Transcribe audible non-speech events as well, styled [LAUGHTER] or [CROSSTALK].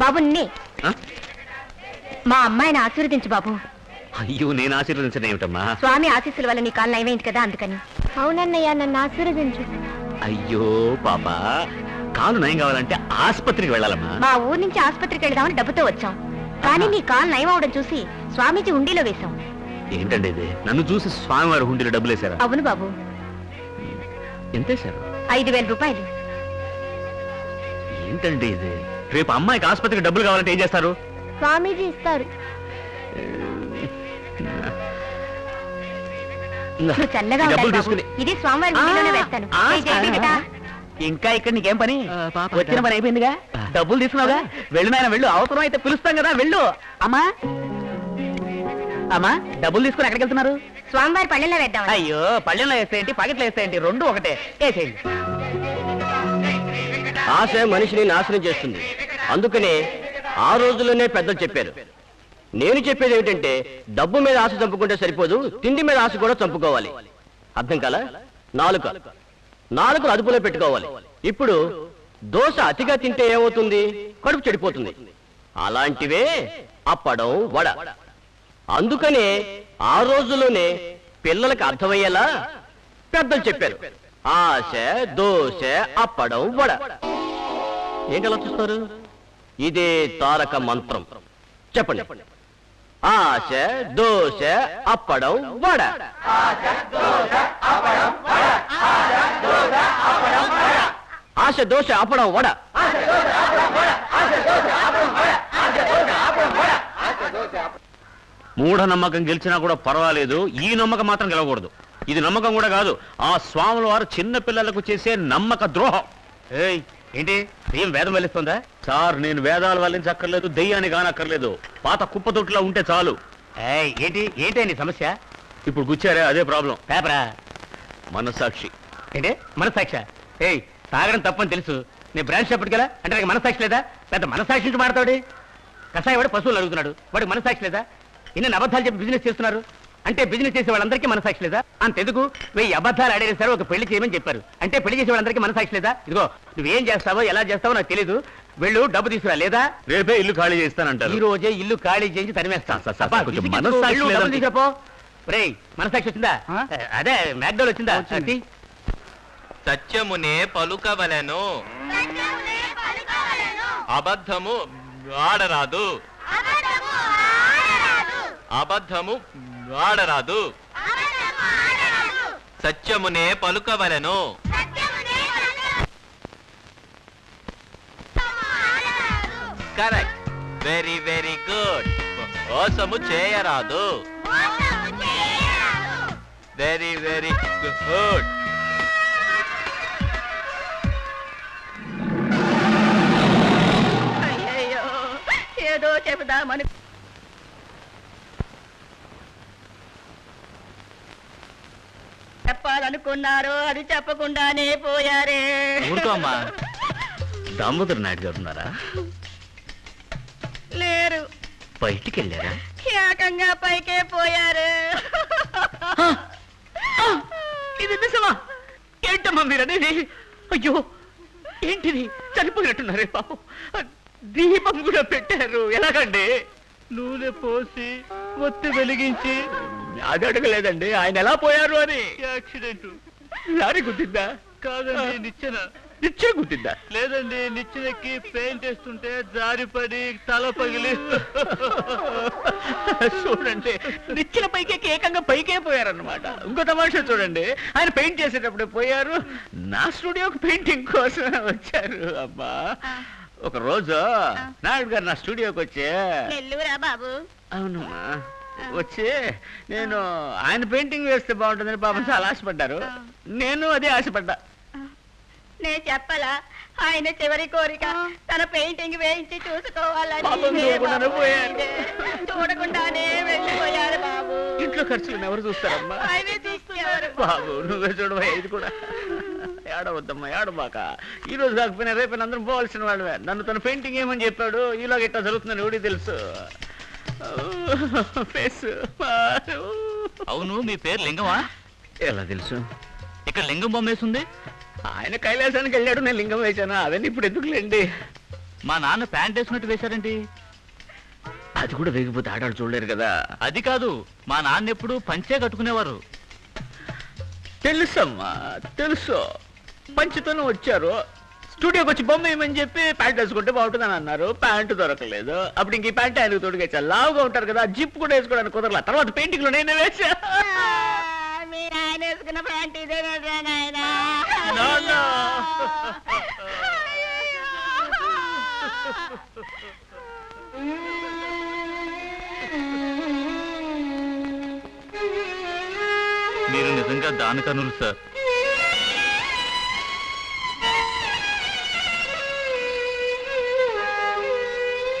బాబు ఆ? మా అమ్మాయిని ఆశీర్వదించు బాబు. అయ్యో నేను ఆశీర్వదించడం ఏమిటమ్మా? స్వామి ఆశీస్సుల వల్ల నీ కాలు నయమైంది కదా అందుకని. అవునన్నయ్య నన్ను ఆశీర్వదించు. అయ్యో పాప. కాలు నయం కావాలంటే ఆసుపత్రికి వెళ్ళాలమ్మా. మా ఊరు నుంచి ఆసుపత్రికి వెళదామని డబ్బుతో వచ్చాం. కానీ నీ కాలు నయం అవడం చూసి స్వామీజీ ఉండిలో వేశాం. ఏంటండి ఇది? నన్ను చూసి స్వామివారి హుండీలో డబ్బులు వేశారా? అవును బాబు. ఎంత వేశారు? ఐదు వేల రూపాయలు. ఏంటండి ఇది? రేపు అమ్మాయికి ఆసుపత్రికి డబ్బులు కావాలంటే ఏం చేస్తారు? స్వామీజీ ఇస్తారు. చల్లగా ఈ డబ్బులు ఉండాలి బాబు. తీసుకుని. ఇది స్వామివారి ఉండిలోనే వేస్తాను. ఆ, ఏ జయబీ బిడ్డ. ఇంకా ఇక్కడ నీకేం పని? ఆ, పాప వచ్చిన పని అయిపోయిందిగా? ఆ. డబ్బులు తీసుకున్నావుగా? వెళ్ళు నాయన వెళ్ళు. అవసరం అయితే పిలుస్తాం కదా వెళ్ళు. అమ్మా. అమ్మా డబ్బులు తీసుకుని ఎక్కడికి వెళ్తున్నారు? స్వామివారి పళ్ళెంలో వేద్దాం అయ్యో పళ్ళెంలో వేస్తాయంటి పాకెట్లో వేస్తాయంటి రెండు ఒకటే. వేసేయండి. ఆశ మనిషిని నాశనం చేస్తుంది. అందుకనే ఆ రోజుల్లోనే పెద్దలు చెప్పారు. నేను చెప్పేది ఏమిటంటే డబ్బు మీద ఆశ చంపుకుంటే సరిపోదు తిండి మీద ఆశ కూడా చంపుకోవాలి. అర్థం కాల? నాలుక. నాలుకను అదుపులో పెట్టుకోవాలి. ఇప్పుడు దోశ అతిగా తింటే ఏమవుతుంది? కడుపు చెడిపోతుంది. అలాంటివే అప్పడం వడ. అందుకనే ఆ రోజుల్లోనే పిల్లలకు అర్థమయ్యేలా పెద్దలు చెప్పారు. ఆశ దోశ అప్పడం వడ. ఏంటి అలా ఇదే తారక మంత్రం. చెప్పండి. ఆశ దోశ అప్పడం వడ. ఆశ దోశ అప్పడం వడ. మూఢ నమ్మకం గెలిచినా కూడా పర్వాలేదు. ఈ నమ్మకం మాత్రం గెలవకూడదు. ఇది నమ్మకం కూడా కాదు. ఆ స్వాముల వారు చిన్న పిల్లలకు చేసే నమ్మక ద్రోహం. ఏయ్ ఏంటి? ఏం వేదం వెళ్ళిస్తుందా? సార్ నేను వేదాలు వల్లించక్కర్లేదు దెయ్యాన్ని కానక్కర్లేదు పాత కుప్పతొట్టులా ఉంటే చాలు. ఏయ్ ఏంటి? ఏంటి నీ సమస్య? ఇప్పుడు గుచ్చారే అదే ప్రాబ్లం. పేపరా? మనసాక్షి ఏంటి? మనసాక్ష ఏయ్ తాగడం తప్పని తెలుసు. నీ బ్రాంచ్ చెప్పడు కదా అంటే నాకు మనసాక్షి లేదా? పెద్ద మనసాక్షి నుంచి మాడతాడు కషాయ వాడు పశువులు అడుగుతున్నాడు. వాడికి మనసాక్షి లేదా? ఇన్ని అబద్ధాలు చెప్పి బిజినెస్ చేస్తున్నారు? అంటే బిజినెస్ చేసే వాళ్ళందరికీ మనసాక్షి లేదా? అంతెందుకు వెయ్యి అబద్ధాలు ఆడేది సరే ఒక పెళ్ళి చేయమని చెప్పారు. అంటే పెళ్ళి చేసే వాళ్ళందరికీ మనసాక్షి లేదా? ఇదిగో నువ్వేం చేస్తావో ఎలా చేస్తావో నాకు తెలియదు వెళ్ళు డబ్బు తీసుకురా లేదా? రేపే ఇల్లు ఖాళీ ఈ చేస్తానంటారు రోజే ఇల్లు ఖాళీ చేయించి తరిమేస్తాను. చెప్పు రేయ్ మనసాక్షి వచ్చిందా? అదే మ్యాక్డోల్ వచ్చిందా. సత్యమునే పలుకవలెను. అబద్ధము ఆడరాదు. అబద్ధము ఆడరాదు. సత్యమునే పలుకవలెను. కరెక్ట్ వెరీ వెరీ గుడ్ మోసము చేయరాదు. వెరీ వెరీ గుడ్ ఏదో చెబుదామని చెప్పాలనుకున్నారు అది చెప్పకుండానే పోయారే. ఊరుకో అమ్మా. దామోదర్ నాయుడు గారు ఉన్నారా? లేరు. బయటికి వెళ్ళారా ఏకంగా పైకే పోయారు. ఇది నిజమా? ఏంటమ్మా మీరు అనేది అయ్యో ఏంటిది? చనిపోయినట్టున్నారే పాపం. దీపం కూడా పెట్టారు. ఎలాగండి? నూనె పోసి ఒత్తి వెలిగించి అది అడగలేదండి. ఆయన ఎలా పోయారు అని? యాక్సిడెంట్. లారీ గుద్దిందా? కాదండి నిచ్చెన. నిచ్చెన గుద్దిందా? లేదండి నిచ్చెనకి పెయింట్ వేస్తుంటే జారిపడి తల పగిలి. చూడండి నిచ్చెన పైకి ఏకంగా పైకే పోయారన్నమాట. ఇంకో తమాషా చూడండి. ఆయన పెయింట్ చేసేటప్పుడు పోయారు. నా స్టూడియోకి పెయింటింగ్ కోసం వచ్చారు. అబ్బా. ఒక రోజు నాయుడు గారు నా స్టూడియోకి వచ్చి బాబు. అవునమ్మా. వచ్చి నేను ఆయన పెయింటింగ్ వేస్తే బాగుంటుందని పాపం చాలా ఆశపడ్డారు. నేను అదే ఆశపడ్డా. నేను చెప్పలా ఆయన చివరి కోరిక తన పెయింటింగ్ వేయించి చూసుకోవాలని పాపం చూడకుండానే పోయారు. చూడకుండానే వెళ్ళిపోయారు బాబు. ఇంట్లో ఖర్చులు ఎవరు చూస్తారమ్మా? ఆయనే తీసుకున్నారు. బాబు నువ్వే చూడవా ఇది కూడా? ఏడవద్దమ్మా ఏడబాక. ఈ రోజు కాకపోయినా రేపు అందరం పోవాల్సిన వాళ్ళవే నన్ను తన పెయింటింగ్ ఏమని చెప్పాడు? ఈలోగా ఇట్లా జరుగుతుందని ఎవడికి తెలుసు? [LAUGHS] అవును మీ పేరు లింగమా? ఎలా తెలుసు? ఇక్కడ లింగం బొమ్మ వేసింది ఆయన కైలాసానికి వెళ్ళాడు నేను లింగం వేశాను? అవన్నీ ఇప్పుడు ఎందుకులేండి మా నాన్న ప్యాంట్ వేసుకున్నట్టు వేశారండి అది కూడా వేగిపోతే ఆడాడు చూడలేరు కదా. అది కాదు మా నాన్న ఎప్పుడు పంచే కట్టుకునేవారు. తెలుసమ్మా తెలుసు. పంచుతోనే వచ్చారు. స్టూడియోకి వచ్చి బొమ్మ ఏమని చెప్పి ప్యాంట్ వేసుకుంటే బాగుంటుందని అన్నారు. ప్యాంటు దొరకలేదు. అప్పుడు ఇంక ఈ ప్యాంట్ ఆయనకు తోడుగా లావుగా ఉంటారు కదా జిప్ కూడా వేసుకోవడానికి కుదరలా. తర్వాత పెయింటింగ్లో నేనే వేసా. మీరు ఆయన వేసుకున్న ప్యాంట్ ఇదేనా నాయనా. నాన్న. మీరు నిజంగా దానకనులు సార్.